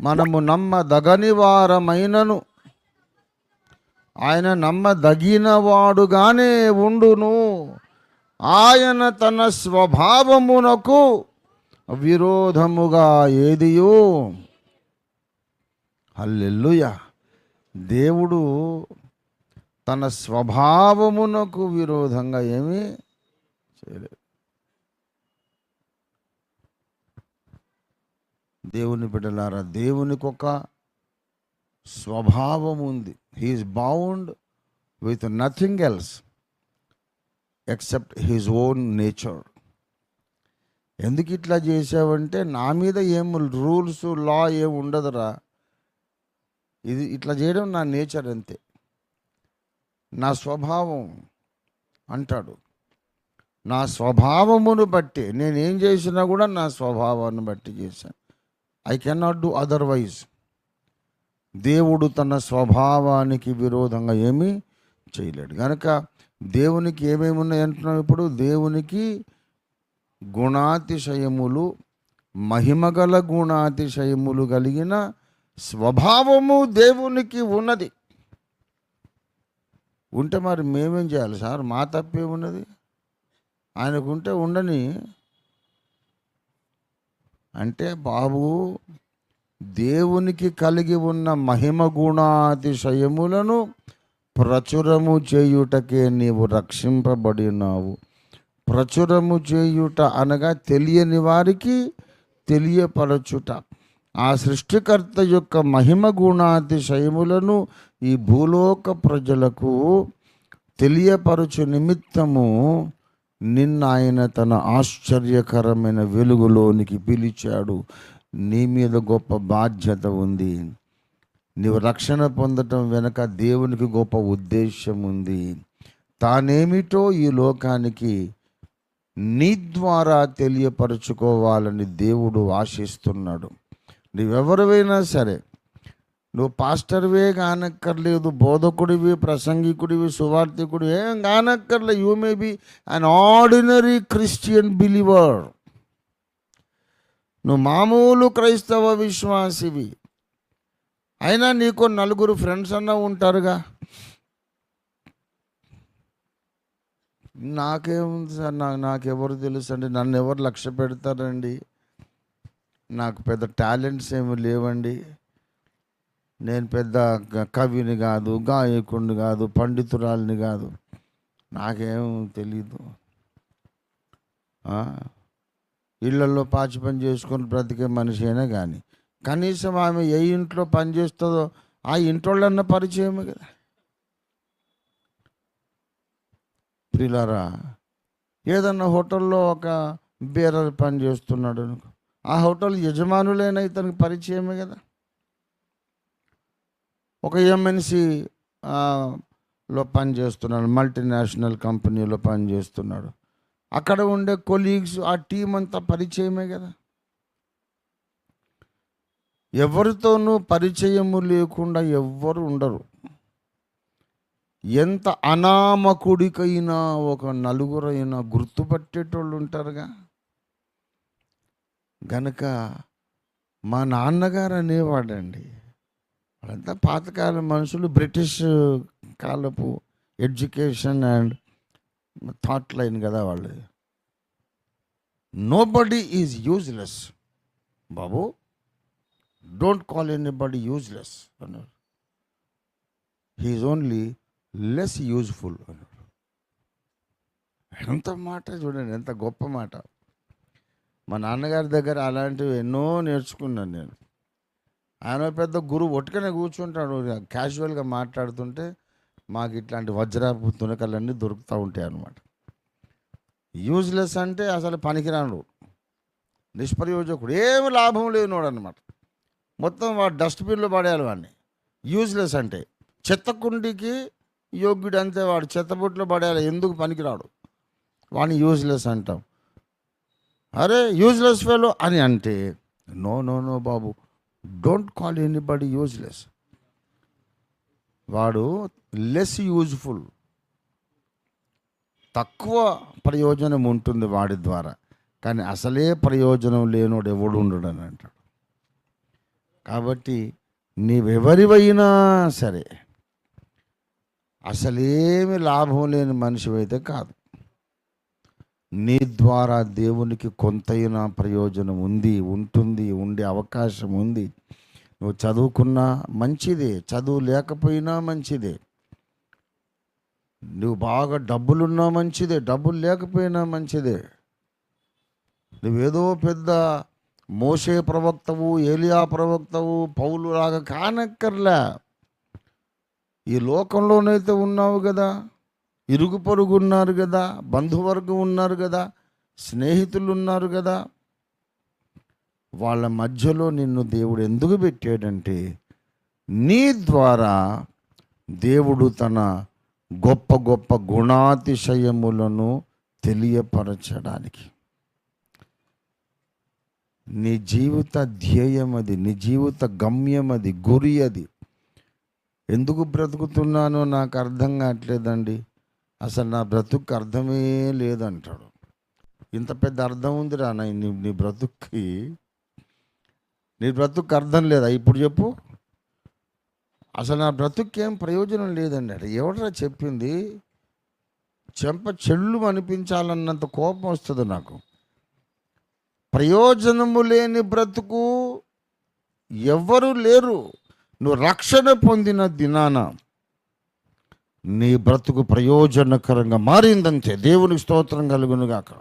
మనము నమ్మదగని వారమైనను ఆయన నమ్మదగిన వాడుగానే ఉండును. ఆయన తన స్వభావమునకు విరోధముగా ఏదియో? హల్లెలూయ! దేవుడు తన స్వభావమునకు విరోధంగా ఏమీ చేయలేదు. దేవుని బిడ్డలారా దేవునికి ఒక స్వభావం ఉంది. He's bound with nothing else except his own nature ఎందుకు ఇట్లా చేసావంటే నా మీద ఏం రూల్స్ లా ఏం ఉండదురా. ఇది ఇట్లా చేయడం నా నేచర్ అంతే. నా స్వభావం అంటాడు. నా స్వభావమును బట్టి నేనేం చేసినా కూడా నా స్వభావాన్ని బట్టి చేశాను. ఐ కెనాట్ డూ అదర్వైజ్ దేవుడు తన స్వభావానికి విరోధంగా ఏమీ చేయలేడు. కనుక దేవునికి ఏమేమి ఉన్నాయి అంటున్నాం ఇప్పుడు? దేవునికి గుణాతిశయములు మహిమగల గుణాతిశయములు కలిగిన స్వభావము దేవునికి ఉన్నది. ఉంటే మరి మేమేం చేయాలి సార్? మా తప్పే ఉన్నది? ఆయనకుంటే ఉండని అంటే బాబు దేవునికి కలిగి ఉన్న మహిమ గుణాతిశయములను ప్రచురము చేయుటకే నీవు రక్షింపబడినావు. ప్రచురము చేయుట అనగా తెలియని వారికి తెలియపరచుట. ఆ సృష్టికర్త యొక్క మహిమ గుణాతిశయములను ఈ భూలోక ప్రజలకు తెలియపరచు నిమిత్తము నిన్న ఆయన తన ఆశ్చర్యకరమైన వెలుగులోనికి పిలిచాడు. నీ మీద గొప్ప బాధ్యత ఉంది. నీవు రక్షణ పొందటం వెనక దేవునికి గొప్ప ఉద్దేశం ఉంది. తానేమిటో ఈ లోకానికి నీ ద్వారా తెలియపరచుకోవాలని దేవుడు ఆశిస్తున్నాడు. నువ్వెవరివైనా సరే నువ్వు పాస్టర్వే కానక్కర్లేదు బోధకుడివి ప్రసంగికుడివి సువార్థికుడు ఏం కానక్కర్లే you may be an ordinary Christian believer నువ్వు మామూలు క్రైస్తవ విశ్వాసివి. అయినా నీకు నలుగురు ఫ్రెండ్స్ అన్న ఉంటారుగా. నాకేముంది సార్ నాకు నాకెవరు తెలుసు అండి నన్ను ఎవరు లక్ష్య పెడతారండి? నాకు పెద్ద టాలెంట్స్ ఏమి లేవండి. నేను పెద్ద కవిని కాదు గాయకుడిని కాదు పండితురాలిని కాదు. నాకేం తెలీదు. ఇళ్ళలో పాచి పని చేసుకొని బ్రతికే మనిషి అయినా కానీ కనీసం ఆమె ఏ ఇంట్లో పని చేస్తుందో ఆ ఇంట్లోళ్ళన్న పరిచయమే కదా. ప్రిలారా ఏదన్నా హోటల్లో ఒక బేరర్ పని చేస్తున్నాడు అనుకో ఆ హోటల్ యజమానులైన ఇతనికి పరిచయమే కదా. ఒక ఎంఎన్సి లో పని చేస్తున్నాడు. మల్టీనేషనల్ కంపెనీలో పనిచేస్తున్నాడు అక్కడ ఉండే కొలీగ్స్ ఆ టీం అంతా పరిచయమే కదా. ఎవరితోనూ పరిచయము లేకుండా ఎవ్వరు ఉండరు. ఎంత అనామకుడికైనా ఒక నలుగురైనా గుర్తుపట్టేటోళ్ళు ఉంటారుగా. గనక మా నాన్నగారు అనేవాడండి వాళ్ళంతా పాతకాలం మనుషులు బ్రిటిష్ కాలపు ఎడ్యుకేషన్ అండ్ థాట్ లైన్ కదా వాళ్ళు. నో బడీ ఈజ్ యూజ్లెస్ బాబు don't call anybody useless అన్నారు హీఈస్ ఓన్లీ లెస్ యూజ్ఫుల్ అన్నాడు ఎంత మాట చూడండి ఎంత గొప్ప మాట. మా నాన్నగారి దగ్గర అలాంటివి ఎన్నో నేర్చుకున్నాను నేను. ఆయన పెద్ద గురువు ఒట్టుకనే కూర్చుంటాడు. క్యాజువల్గా మాట్లాడుతుంటే మాకు ఇట్లాంటి వజ్రపు తునకలన్నీ దొరుకుతూ ఉంటాయి అన్నమాట. యూజ్లెస్ అంటే అసలు పనికిరాడు నిష్ప్రయోజకుడు. ఏమి లాభం లేనివాడు అనమాట మొత్తం వాడు డస్ట్బిన్లో పడేయాలి వాడిని. యూజ్లెస్ అంటే చెత్త కుండికి యోగ్యుడు అంతే వాడు చెత్తబుట్లో పడేయాలి. ఎందుకు పనికిరాడు? వాడిని యూజ్లెస్ అంటాం. అరే యూజ్లెస్ ఫెలో అని అంటే నో నో నో బాబు. డోంట్ కాల్ ఎనీబడి యూజ్లెస్ వాడు లెస్ యూజ్ఫుల్ తక్కువ ప్రయోజనం ఉంటుంది వాడి ద్వారా. కానీ అసలే ప్రయోజనం లేనోడు ఎవడు ఉండడు అని అంటాడు. కాబట్టి నీవెవరివైనా సరే అసలేమి లాభం లేని మనిషివైతే కాదు. నీ ద్వారా దేవునికి కొంతైనా ప్రయోజనం ఉంది ఉంటుంది ఉండే అవకాశం ఉంది. నువ్వు చదువుకున్నా మంచిదే చదువు లేకపోయినా మంచిదే. నువ్వు బాగా డబ్బులున్నా మంచిదే డబ్బులు లేకపోయినా మంచిదే. నువ్వేదో పెద్ద మోసే ప్రవక్తవు ఏలియా ప్రవక్తవు పౌలు లాగా కానక్కర్లే. ఈ లోకంలోనైతే ఉన్నావు కదా. ఇరుగు పొరుగు ఉన్నారు కదా బంధువర్గం ఉన్నారు కదా స్నేహితులు ఉన్నారు కదా. వాళ్ళ మధ్యలో నిన్ను దేవుడు ఎందుకు పెట్టాడంటే నీ ద్వారా దేవుడు తన గొప్ప గొప్ప గుణాతిశయములను తెలియపరచడానికి. నీ జీవిత ధ్యేయం అది నీ జీవిత గమ్యం అది గురి అది ఎందుకు బ్రతుకుతున్నానో నాకు అర్థం కావట్లేదండి. అసలు నా బ్రతుక్కి అర్థమే లేదంటాడు. ఇంత పెద్ద అర్థం ఉందిరా నా నీ నీ బ్రతుక్కి. నీ బ్రతుక్కి అర్థం లేదా? ఇప్పుడు చెప్పు. అసలు నా బ్రతుక్కి ఏం ప్రయోజనం లేదండి అట ఎవడరా చెప్పింది? చెంప చెల్లు అనిపించాలన్నంత కోపం వస్తుంది నాకు. ప్రయోజనము లేని బ్రతుకు ఎవ్వరూ లేరు. నువ్వు రక్షణ పొందిన దినాన నీ బ్రతుకు ప్రయోజనకరంగా మారిందంతే. దేవునికి స్తోత్రం కలుగునుగాక.